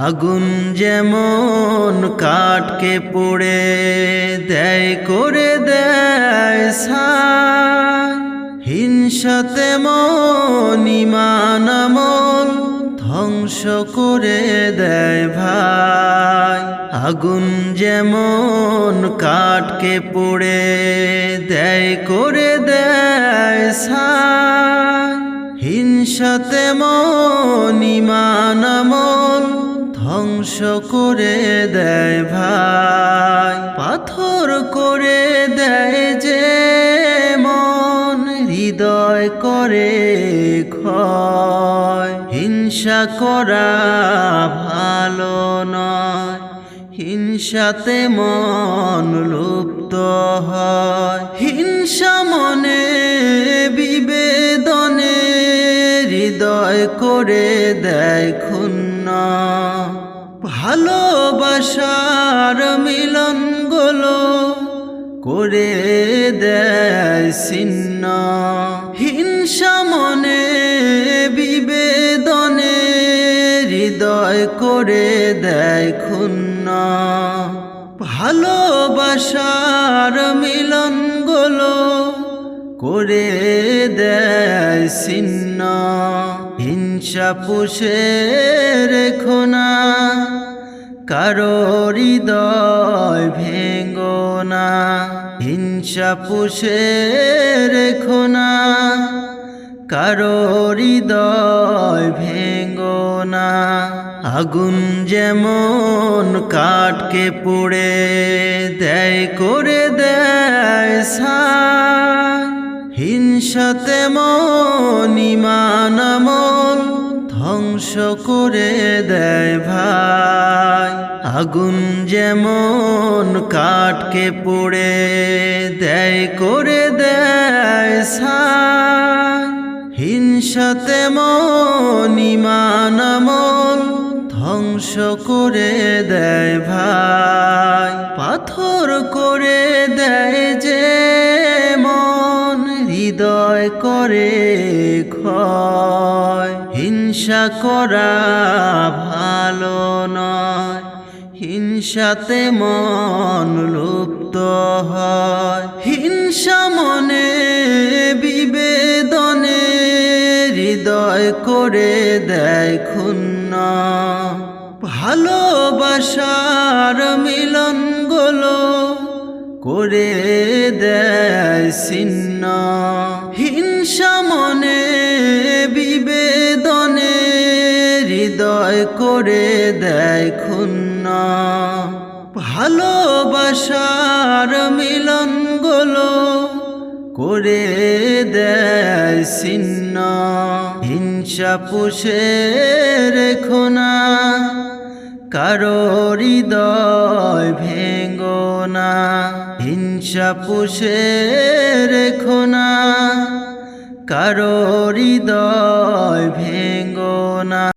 আগুন যেমন কাঠকে পড়ে, দেয় করে দেয় ছাই। হিংসাতে মন ইমান ধ্বংস করে দেয় ভাই। আগুন যেমন কাঠকে পড়ে, দেয় করে দেয় ছাই। হিংসাতে মন ইমান ধ্বংস করে দেয় ভাই। পাথর করে দেয় যে মন, হৃদয় করে ক্ষয়। হিংসা করা ভালো নয়, হিংসাতে মন লুপ্ত হয়। হিংসা মনে, বিবেদনে হৃদয় করে দেয় ভালোবাসার মিলনগুলো করে দেয় ছিন্ন। হিংসা মনে, বিবেদনে হৃদয় করে দেয় ক্ষুণ্ণ। ভালোবাসার মিলনগুলো করে দেয় ছিন্ন। হিংসা পুষে রেখো না। কারও হৃদয় ভেঙ্গো না, হিংসা পুষে রেখো না কারও হৃদয় ভেঙ্গো না। আগুন যেমন কাঠকে পড়ে দেয়, করে দেয় ছাই হিংসাতে মন ইমান ধ্বংস করে দেয় ভাই। আগুন যেমন কাঠকে পড়ে দেয়, করে দেয় ছাই। হিংসাতে মন ইমান আমল ধ্বংস করে দেয় ভাই। পাথর করে দেয় যে হৃদয় করে ক্ষয়। হিংসা করা ভালো নয়। হিংসাতে মন লুপ্ত হয়। হিংসা মনে, বিবেদনে হৃদয় করে দেয় ক্ষুণ্ণ। ভালোবাসার মিলনগুলো করে দেয় ছিন্ন। করে দেয় ক্ষুণ্ণ ভালোবাসার মিলনগুলো করে দেয় ছিন্ন হিংসা পুষে রেখো না, কারও হৃদয় ভেঙ্গো না। হিংসা পুষে রেখো না, কারও হৃদয় ভেঙ্গো